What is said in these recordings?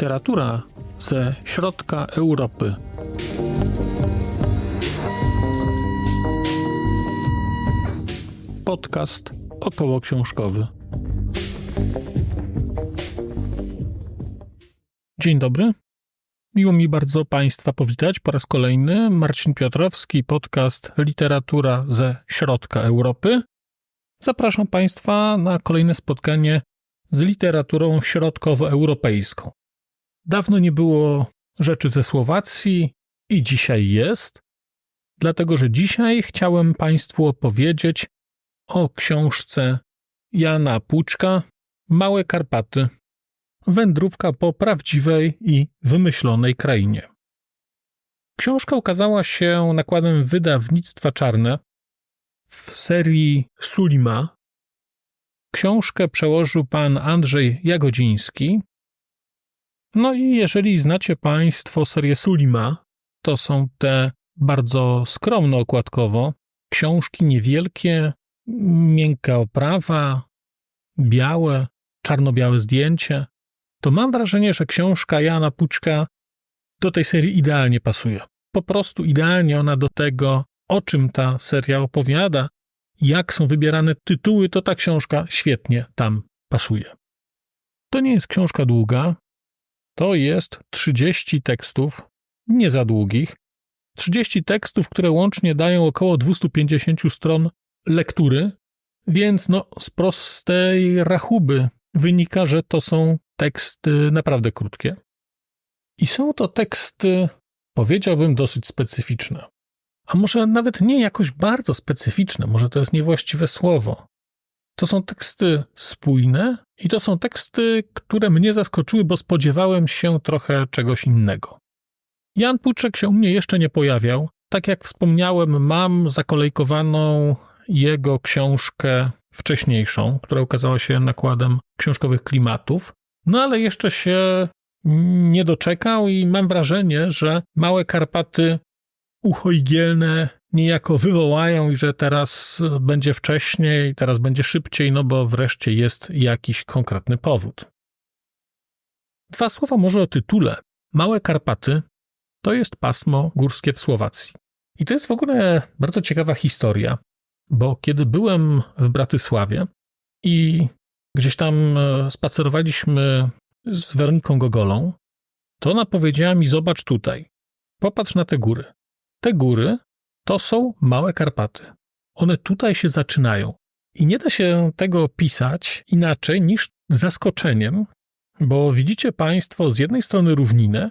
Literatura ze środka Europy. Podcast około książkowy. Dzień dobry. Miło mi bardzo Państwa powitać po raz kolejny. Marcin Piotrowski, podcast Literatura ze środka Europy. Zapraszam Państwa na kolejne spotkanie z literaturą środkowoeuropejską. Dawno nie było rzeczy ze Słowacji i dzisiaj jest, dlatego że dzisiaj chciałem Państwu opowiedzieć o książce Jana Puczka Małe Karpaty. Wędrówka po prawdziwej i wymyślonej krainie. Książka ukazała się nakładem wydawnictwa Czarne w serii Sulima. Książkę przełożył pan Andrzej Jagodziński. No i jeżeli znacie Państwo serię Sulima, to są te bardzo skromno okładkowo, książki niewielkie, miękka oprawa, białe, czarno-białe zdjęcie, to mam wrażenie, że książka Jana Puczka do tej serii idealnie pasuje. Po prostu idealnie ona do tego, o czym ta seria opowiada, jak są wybierane tytuły, to ta książka świetnie tam pasuje. To nie jest książka długa, to jest 30 tekstów, nie za długich, 30 tekstów, które łącznie dają około 250 stron lektury, więc no z prostej rachuby wynika, że to są teksty naprawdę krótkie. I są to teksty, powiedziałbym, dosyć specyficzne. A może nawet nie jakoś bardzo specyficzne, może to jest niewłaściwe słowo. To są teksty spójne i to są teksty, które mnie zaskoczyły, bo spodziewałem się trochę czegoś innego. Jan Puczek się u mnie jeszcze nie pojawiał. Tak jak wspomniałem, mam zakolejkowaną jego książkę wcześniejszą, która ukazała się nakładem książkowych klimatów. No ale jeszcze się nie doczekał i mam wrażenie, że małe Karpaty uchoigielne niejako wywołają i że teraz będzie wcześniej, teraz będzie szybciej, no bo wreszcie jest jakiś konkretny powód. Dwa słowa może o tytule. Małe Karpaty to jest pasmo górskie w Słowacji. I to jest w ogóle bardzo ciekawa historia, bo kiedy byłem w Bratysławie i gdzieś tam e, spacerowaliśmy z Weroniką Gogolą, to ona powiedziała mi: Zobacz tutaj, popatrz na te góry. Te góry to są małe Karpaty. One tutaj się zaczynają. I nie da się tego pisać inaczej niż zaskoczeniem, bo widzicie Państwo z jednej strony równinę,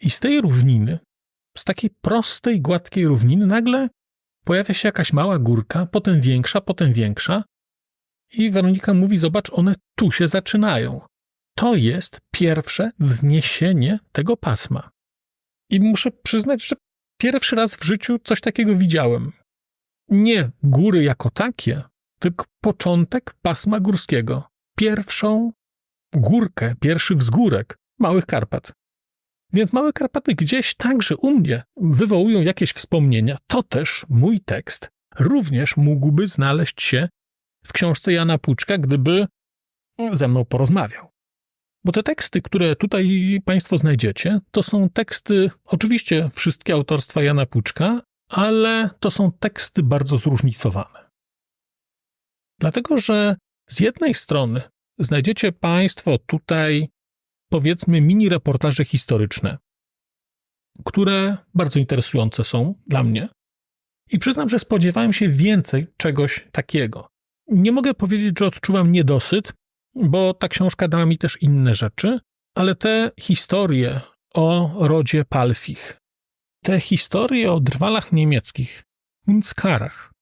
i z tej równiny, z takiej prostej, gładkiej równiny, nagle pojawia się jakaś mała górka, potem większa, potem większa. I Weronika mówi: Zobacz, one tu się zaczynają. To jest pierwsze wzniesienie tego pasma. I muszę przyznać, że pierwszy raz w życiu coś takiego widziałem. Nie góry jako takie, tylko początek pasma górskiego. Pierwszą górkę, pierwszy wzgórek Małych Karpat. Więc Małe Karpaty gdzieś także u mnie wywołują jakieś wspomnienia. To też mój tekst również mógłby znaleźć się w książce Jana Puczka, gdyby ze mną porozmawiał. Bo te teksty, które tutaj Państwo znajdziecie, to są teksty, oczywiście wszystkie autorstwa Jana Puczka, ale to są teksty bardzo zróżnicowane. Dlatego, że z jednej strony znajdziecie Państwo tutaj powiedzmy mini reportaże historyczne, które bardzo interesujące są dla mnie. I przyznam, że spodziewałem się więcej czegoś takiego. Nie mogę powiedzieć, że odczuwam niedosyt, bo ta książka dała mi też inne rzeczy, ale te historie o rodzie Palfich, te historie o drwalach niemieckich, Unskarach,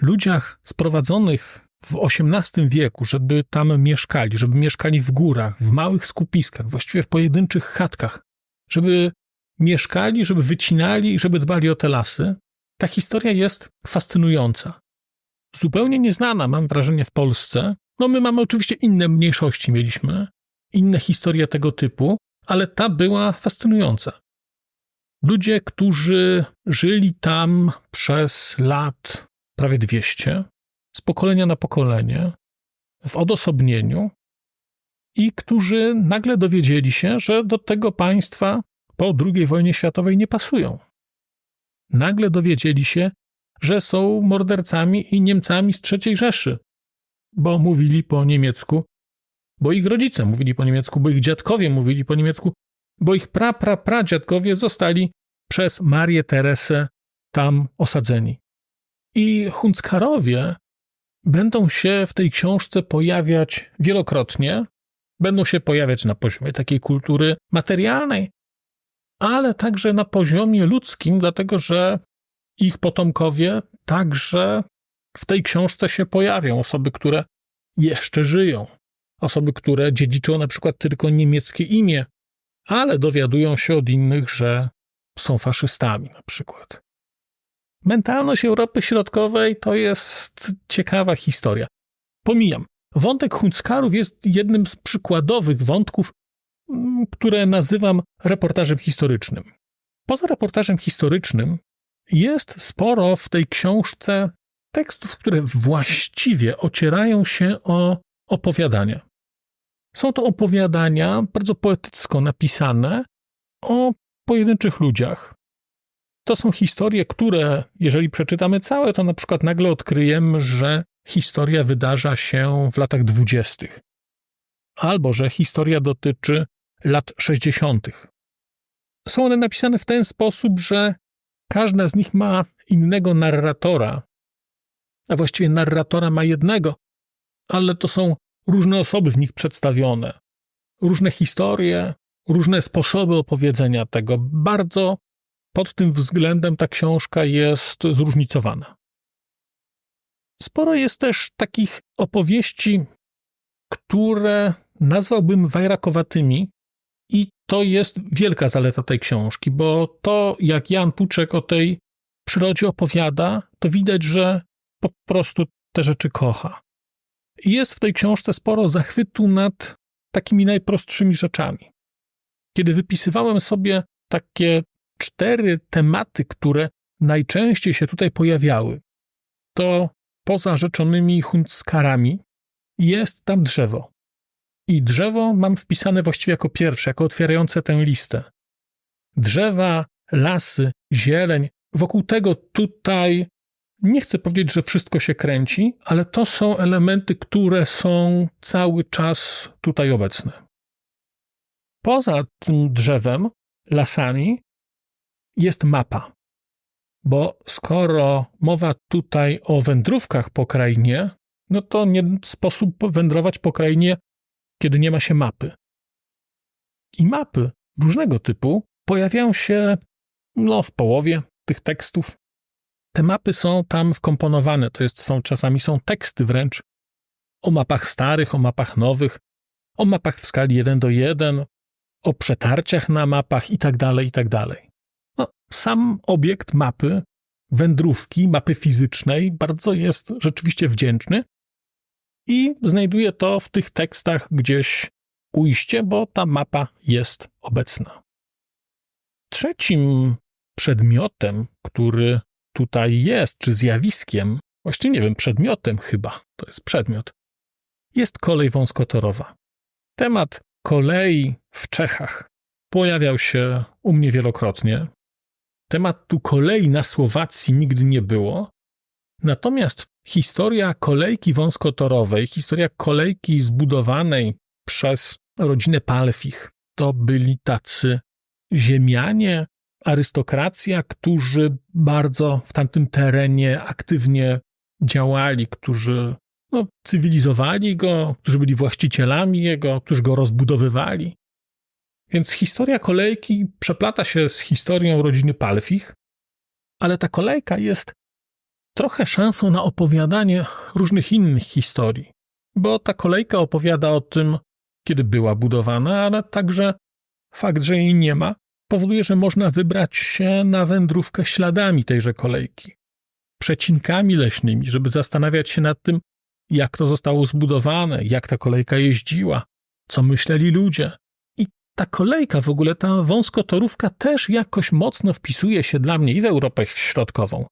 ludziach sprowadzonych w XVIII wieku, żeby tam mieszkali, żeby mieszkali w górach, w małych skupiskach, właściwie w pojedynczych chatkach, żeby mieszkali, żeby wycinali i żeby dbali o te lasy, ta historia jest fascynująca. Zupełnie nieznana, mam wrażenie, w Polsce. No, my mamy oczywiście inne mniejszości, mieliśmy inne historie tego typu, ale ta była fascynująca. Ludzie, którzy żyli tam przez lat prawie 200, z pokolenia na pokolenie, w odosobnieniu, i którzy nagle dowiedzieli się, że do tego państwa po II wojnie światowej nie pasują. Nagle dowiedzieli się, że są mordercami i Niemcami z III Rzeszy, bo mówili po niemiecku, bo ich rodzice mówili po niemiecku, bo ich dziadkowie mówili po niemiecku, bo ich pra, pra, pra dziadkowie zostali przez Marię Teresę tam osadzeni. I Hunckarowie będą się w tej książce pojawiać wielokrotnie, będą się pojawiać na poziomie takiej kultury materialnej, ale także na poziomie ludzkim, dlatego że ich potomkowie także w tej książce się pojawią. Osoby, które jeszcze żyją, osoby, które dziedziczą na przykład tylko niemieckie imię, ale dowiadują się od innych, że są faszystami na przykład. Mentalność Europy Środkowej to jest ciekawa historia. Pomijam. Wątek Hunckarów jest jednym z przykładowych wątków, mm, które nazywam reportażem historycznym. Poza reportażem historycznym jest sporo w tej książce tekstów, które właściwie ocierają się o opowiadania. Są to opowiadania bardzo poetycko napisane o pojedynczych ludziach. To są historie, które, jeżeli przeczytamy całe, to na przykład nagle odkryjemy, że historia wydarza się w latach dwudziestych, albo że historia dotyczy lat sześćdziesiątych. Są one napisane w ten sposób, że każda z nich ma innego narratora, a właściwie narratora ma jednego, ale to są różne osoby w nich przedstawione, różne historie, różne sposoby opowiedzenia tego. Bardzo pod tym względem ta książka jest zróżnicowana. Sporo jest też takich opowieści, które nazwałbym wajrakowatymi, to jest wielka zaleta tej książki, bo to, jak Jan Puczek o tej przyrodzie opowiada, to widać, że po prostu te rzeczy kocha. I jest w tej książce sporo zachwytu nad takimi najprostszymi rzeczami. Kiedy wypisywałem sobie takie cztery tematy, które najczęściej się tutaj pojawiały, to poza rzeczonymi hunckarami jest tam drzewo. I drzewo mam wpisane właściwie jako pierwsze, jako otwierające tę listę. Drzewa, lasy, zieleń, wokół tego tutaj nie chcę powiedzieć, że wszystko się kręci, ale to są elementy, które są cały czas tutaj obecne. Poza tym drzewem, lasami, jest mapa. Bo skoro mowa tutaj o wędrówkach po krainie, no to nie sposób wędrować po krainie, kiedy nie ma się mapy. I mapy różnego typu pojawiają się no, w połowie tych tekstów. Te mapy są tam wkomponowane, to jest, są czasami są teksty wręcz o mapach starych, o mapach nowych, o mapach w skali 1 do 1, o przetarciach na mapach i tak dalej, i tak. No, sam obiekt mapy, wędrówki, mapy fizycznej bardzo jest rzeczywiście wdzięczny i znajduje to w tych tekstach gdzieś ujście, bo ta mapa jest obecna. Trzecim przedmiotem, który tutaj jest, czy zjawiskiem, właściwie nie wiem, przedmiotem chyba, to jest przedmiot, jest kolej wąskotorowa. Temat kolei w Czechach pojawiał się u mnie wielokrotnie. Tematu kolei na Słowacji nigdy nie było. Natomiast historia kolejki wąskotorowej, historia kolejki zbudowanej przez rodzinę Palfich, to byli tacy ziemianie, arystokracja, którzy bardzo w tamtym terenie aktywnie działali, którzy no, cywilizowali go, którzy byli właścicielami jego, którzy go rozbudowywali. Więc historia kolejki przeplata się z historią rodziny Palfich, ale ta kolejka jest trochę szansą na opowiadanie różnych innych historii, bo ta kolejka opowiada o tym, kiedy była budowana, ale także fakt, że jej nie ma, powoduje, że można wybrać się na wędrówkę śladami tejże kolejki, przecinkami leśnymi, żeby zastanawiać się nad tym, jak to zostało zbudowane, jak ta kolejka jeździła, co myśleli ludzie. I ta kolejka, w ogóle ta wąskotorówka też jakoś mocno wpisuje się dla mnie i w Europę Środkową,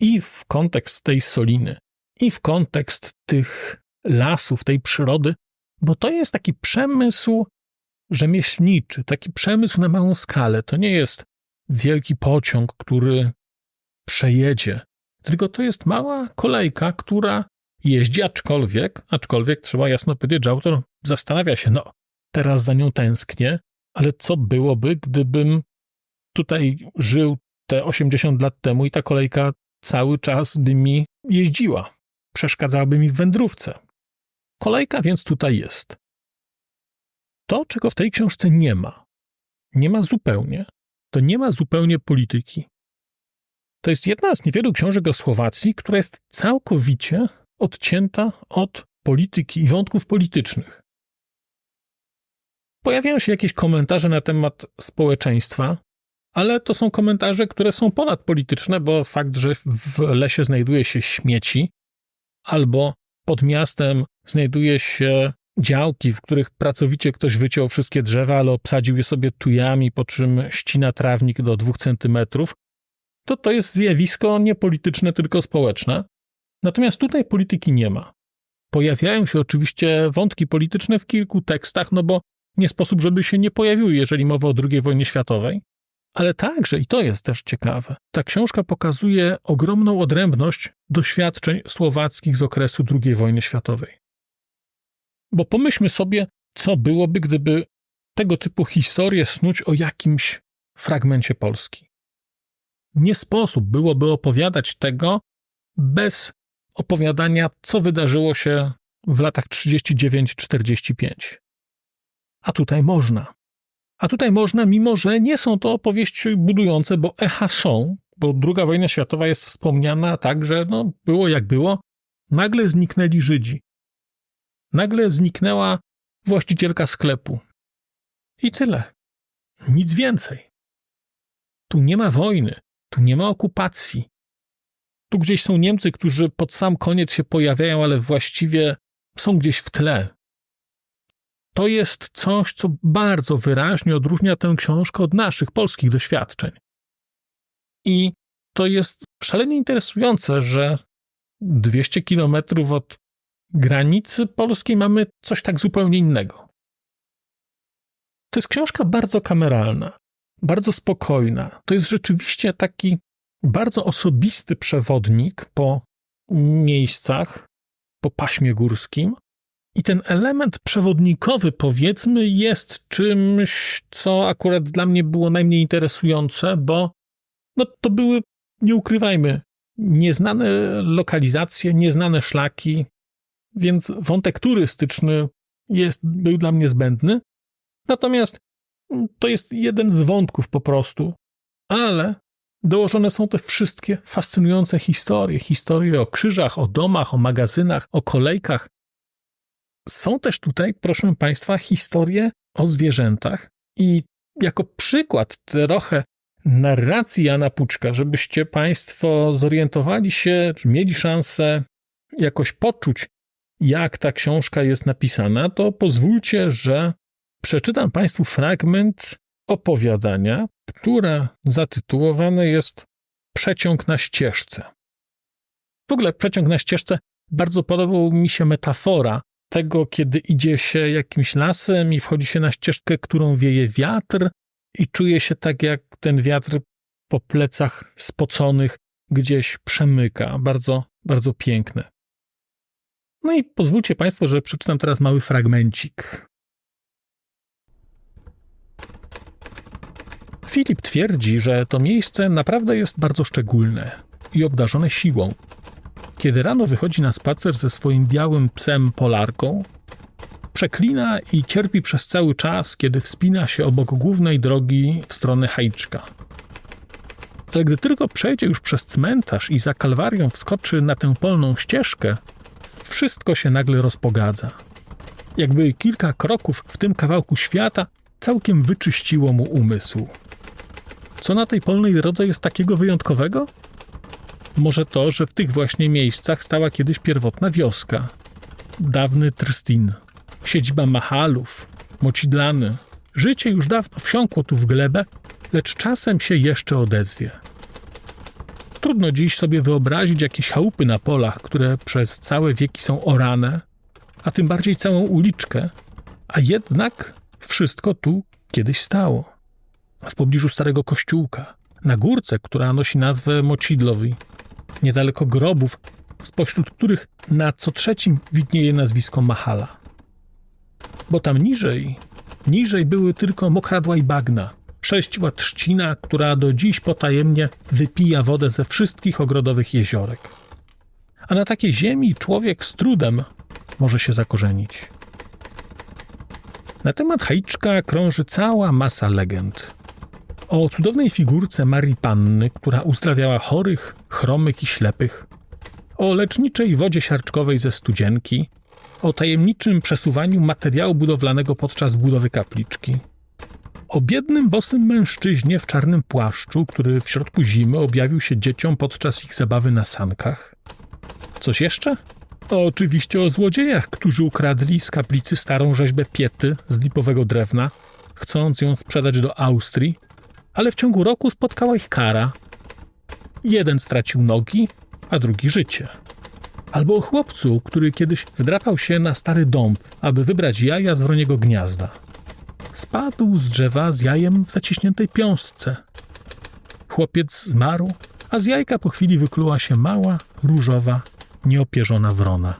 i w kontekst tej Soliny, i w kontekst tych lasów, tej przyrody, bo to jest taki przemysł rzemieślniczy, taki przemysł na małą skalę. To nie jest wielki pociąg, który przejedzie, tylko to jest mała kolejka, która jeździ, aczkolwiek, aczkolwiek trzeba jasno powiedzieć, że autor zastanawia się, no, teraz za nią tęsknię, ale co byłoby, gdybym tutaj żył te 80 lat temu i ta kolejka cały czas by mi jeździła, przeszkadzałaby mi w wędrówce. Kolejka więc tutaj jest. To, czego w tej książce nie ma, nie ma zupełnie, to nie ma zupełnie polityki. To jest jedna z niewielu książek o Słowacji, która jest całkowicie odcięta od polityki i wątków politycznych. Pojawiają się jakieś komentarze na temat społeczeństwa, ale to są komentarze, które są ponadpolityczne, bo fakt, że w lesie znajduje się śmieci, albo pod miastem znajduje się działki, w których pracowicie ktoś wyciął wszystkie drzewa, ale obsadził je sobie tujami, po czym ścina trawnik do dwóch centymetrów, to to jest zjawisko nie polityczne, tylko społeczne. Natomiast tutaj polityki nie ma. Pojawiają się oczywiście wątki polityczne w kilku tekstach, no bo nie sposób, żeby się nie pojawiły, jeżeli mowa o II wojnie światowej. Ale także, i to jest też ciekawe, ta książka pokazuje ogromną odrębność doświadczeń słowackich z okresu II wojny światowej. Bo pomyślmy sobie, co byłoby, gdyby tego typu historię snuć o jakimś fragmencie Polski. Nie sposób byłoby opowiadać tego bez opowiadania, co wydarzyło się w latach 39-45. A tutaj można. A tutaj można, mimo że nie są to opowieści budujące, bo echa są, bo II wojna światowa jest wspomniana tak, że no, było jak było, nagle zniknęli Żydzi. Nagle zniknęła właścicielka sklepu. I tyle. Nic więcej. Tu nie ma wojny, tu nie ma okupacji. Tu gdzieś są Niemcy, którzy pod sam koniec się pojawiają, ale właściwie są gdzieś w tle. To jest coś, co bardzo wyraźnie odróżnia tę książkę od naszych polskich doświadczeń. I to jest szalenie interesujące, że 200 kilometrów od granicy polskiej mamy coś tak zupełnie innego. To jest książka bardzo kameralna, bardzo spokojna. To jest rzeczywiście taki bardzo osobisty przewodnik po miejscach, po paśmie górskim. I ten element przewodnikowy, powiedzmy, jest czymś, co akurat dla mnie było najmniej interesujące, bo no, to były, nie ukrywajmy, nieznane lokalizacje, nieznane szlaki, więc wątek turystyczny jest, był dla mnie zbędny. Natomiast to jest jeden z wątków po prostu, ale dołożone są te wszystkie fascynujące historie. Historie o krzyżach, o domach, o magazynach, o kolejkach. Są też tutaj, proszę Państwa, historie o zwierzętach i jako przykład trochę narracji Jana Puczka, żebyście Państwo zorientowali się, mieli szansę jakoś poczuć, jak ta książka jest napisana, to pozwólcie, że przeczytam Państwu fragment opowiadania, które zatytułowane jest Przeciąg na ścieżce. W ogóle przeciąg na ścieżce bardzo podobał mi się metafora tego, kiedy idzie się jakimś lasem i wchodzi się na ścieżkę, którą wieje wiatr i czuje się tak, jak ten wiatr po plecach spoconych gdzieś przemyka. Bardzo, bardzo piękne. No i pozwólcie Państwo, że przeczytam teraz mały fragmencik. Filip twierdzi, że to miejsce naprawdę jest bardzo szczególne i obdarzone siłą. Kiedy rano wychodzi na spacer ze swoim białym psem polarką, przeklina i cierpi przez cały czas, kiedy wspina się obok głównej drogi w stronę Hajczka. Ale gdy tylko przejdzie już przez cmentarz i za kalwarią wskoczy na tę polną ścieżkę, wszystko się nagle rozpogadza. Jakby kilka kroków w tym kawałku świata całkiem wyczyściło mu umysł. Co na tej polnej drodze jest takiego wyjątkowego? Może to, że w tych właśnie miejscach stała kiedyś pierwotna wioska. Dawny Trstin, siedziba Mahalów, Mocidlany. Życie już dawno wsiąkło tu w glebę, lecz czasem się jeszcze odezwie. Trudno dziś sobie wyobrazić jakieś chałupy na polach, które przez całe wieki są orane, a tym bardziej całą uliczkę, a jednak wszystko tu kiedyś stało. W pobliżu starego kościółka, na górce, która nosi nazwę Mocidlowi, niedaleko grobów, spośród których na co trzecim widnieje nazwisko Mahala. Bo tam niżej, niżej były tylko mokradła i bagna, sześciła trzcina, która do dziś potajemnie wypija wodę ze wszystkich ogrodowych jeziorek. A na takiej ziemi człowiek z trudem może się zakorzenić. Na temat Haiczka krąży cała masa legend. O cudownej figurce Marii Panny, która uzdrawiała chorych, chromych i ślepych. O leczniczej wodzie siarczkowej ze studzienki. O tajemniczym przesuwaniu materiału budowlanego podczas budowy kapliczki. O biednym, bosym mężczyźnie w czarnym płaszczu, który w środku zimy objawił się dzieciom podczas ich zabawy na sankach. Coś jeszcze? Oczywiście o złodziejach, którzy ukradli z kaplicy starą rzeźbę Piety z lipowego drewna, chcąc ją sprzedać do Austrii, ale w ciągu roku spotkała ich kara. Jeden stracił nogi, a drugi życie. Albo o chłopcu, który kiedyś wdrapał się na stary dąb, aby wybrać jaja z wroniego gniazda. Spadł z drzewa z jajem w zaciśniętej piąstce. Chłopiec zmarł, a z jajka po chwili wykluła się mała, różowa, nieopierzona wrona.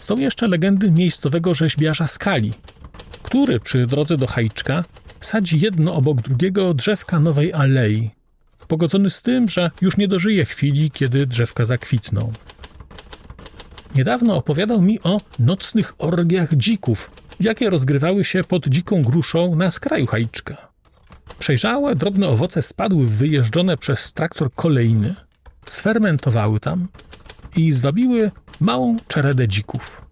Są jeszcze legendy miejscowego rzeźbiarza skali, który przy drodze do Hajczka sadzi jedno obok drugiego drzewka nowej alei, pogodzony z tym, że już nie dożyje chwili, kiedy drzewka zakwitną. Niedawno opowiadał mi o nocnych orgiach dzików, jakie rozgrywały się pod dziką gruszą na skraju Hajczka. Przejrzałe, drobne owoce spadły wyjeżdżone przez traktor kolejny, sfermentowały tam i zwabiły małą czeredę dzików.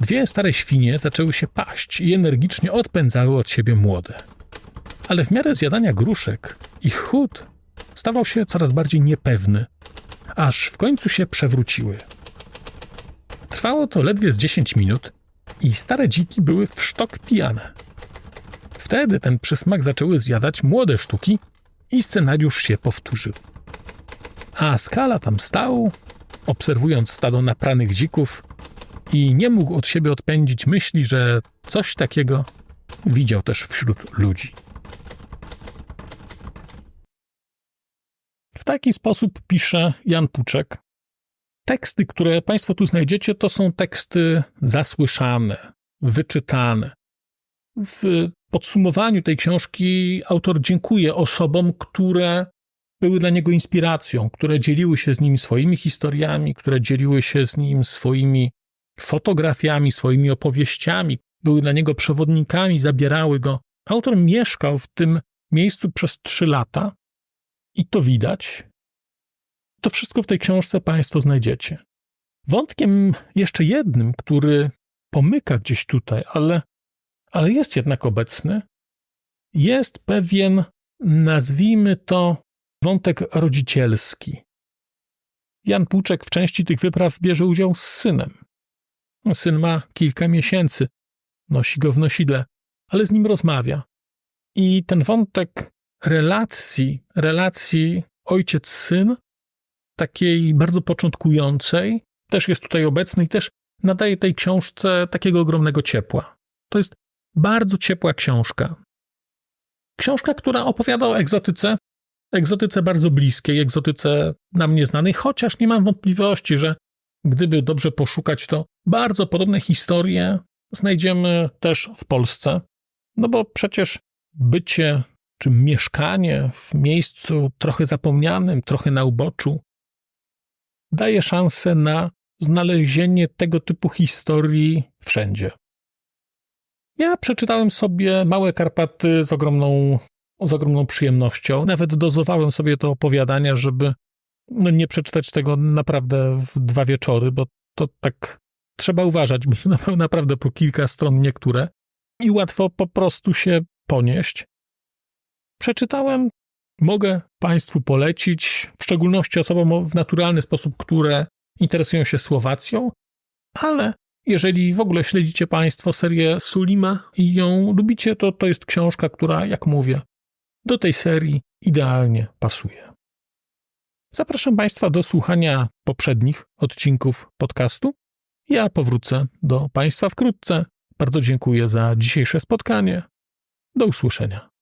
Dwie stare świnie zaczęły się paść i energicznie odpędzały od siebie młode. Ale w miarę zjadania gruszek ich chód stawał się coraz bardziej niepewny, aż w końcu się przewróciły. Trwało to ledwie z 10 minut i stare dziki były w sztok pijane. Wtedy ten przysmak zaczęły zjadać młode sztuki i scenariusz się powtórzył. A skala tam stał, obserwując stado napranych dzików i nie mógł od siebie odpędzić myśli, że coś takiego widział też wśród ludzi. W taki sposób pisze Jan Puczek. Teksty, które Państwo tu znajdziecie, to są teksty zasłyszane, wyczytane. W podsumowaniu tej książki autor dziękuje osobom, które były dla niego inspiracją, które dzieliły się z nim swoimi historiami, które dzieliły się z nim swoimi fotografiami, swoimi opowieściami, były dla niego przewodnikami, zabierały go. Autor mieszkał w tym miejscu przez trzy lata i to widać. To wszystko w tej książce Państwo znajdziecie. Wątkiem jeszcze jednym, który pomyka gdzieś tutaj, ale, ale jest jednak obecny, jest pewien, nazwijmy to, wątek rodzicielski. Jan Płuczek w części tych wypraw bierze udział z synem. Syn ma kilka miesięcy, nosi go w nosidle, ale z nim rozmawia. I ten wątek relacji, relacji ojciec-syn, takiej bardzo początkującej, też jest tutaj obecny i też nadaje tej książce takiego ogromnego ciepła. To jest bardzo ciepła książka. Książka, która opowiada o egzotyce, egzotyce bardzo bliskiej, egzotyce nam nieznanej, chociaż nie mam wątpliwości, że gdyby dobrze poszukać, to bardzo podobne historie znajdziemy też w Polsce. No bo przecież bycie czy mieszkanie w miejscu trochę zapomnianym, trochę na uboczu, daje szansę na znalezienie tego typu historii wszędzie. Ja przeczytałem sobie Małe Karpaty z ogromną, z ogromną przyjemnością. Nawet dozowałem sobie to opowiadania, żeby no, nie przeczytać tego naprawdę w dwa wieczory, bo to tak trzeba uważać, bo to naprawdę po kilka stron niektóre i łatwo po prostu się ponieść. Przeczytałem, mogę Państwu polecić, w szczególności osobom w naturalny sposób, które interesują się Słowacją, ale jeżeli w ogóle śledzicie Państwo serię Sulima i ją lubicie, to to jest książka, która, jak mówię, do tej serii idealnie pasuje. Zapraszam Państwa do słuchania poprzednich odcinków podcastu Ja powrócę do Państwa wkrótce. Bardzo dziękuję za dzisiejsze spotkanie. Do usłyszenia.